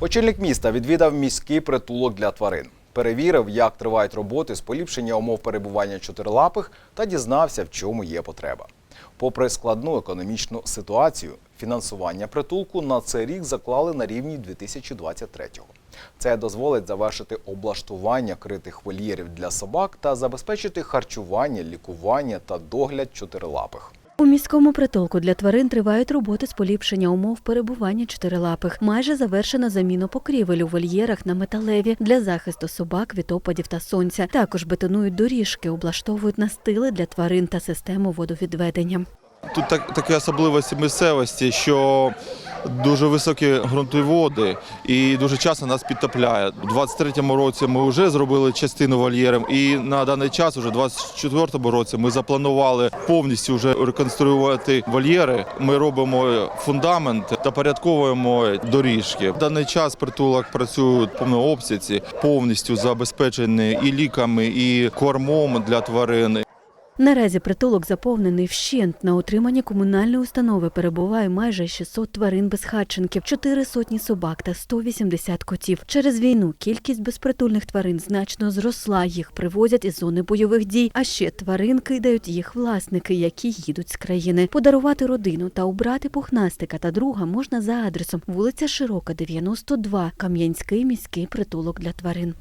Очільник міста відвідав міський притулок для тварин. Перевірив, як тривають роботи з поліпшення умов перебування чотирилапих та дізнався, в чому є потреба. Попри складну економічну ситуацію, фінансування притулку на цей рік заклали на рівні 2023-го. Це дозволить завершити облаштування критих вольєрів для собак та забезпечити харчування, лікування та догляд чотирилапих. У міському притулку для тварин тривають роботи з поліпшення умов перебування чотирилапих. Майже завершена заміна покрівель у вольєрах на металеві для захисту собак від опадів та сонця. Також бетонують доріжки, облаштовують настили для тварин та систему водовідведення. Тут так, такі особливості місцевості, що дуже високі ґрунтові води і дуже часто нас підтопляє. У 23-му році ми вже зробили частину вольєром, і на даний час, уже у 24-му році, ми запланували повністю вже реконструювати вольєри. Ми робимо фундамент та порядковуємо доріжки. В даний час притулок працює в повному обсязі, повністю забезпечений і ліками, і кормом для тварин. Наразі притулок заповнений вщент. На утриманні комунальної установи перебуває майже 600 тварин безхатченків, 4 сотні собак та 180 котів. Через війну кількість безпритульних тварин значно зросла. Їх привозять із зони бойових дій. А ще тварин кидають їх власники, які їдуть з країни. Подарувати родину та убрати пухнастика та друга можна за адресом вулиця Широка, 92, Кам'янський міський притулок для тварин.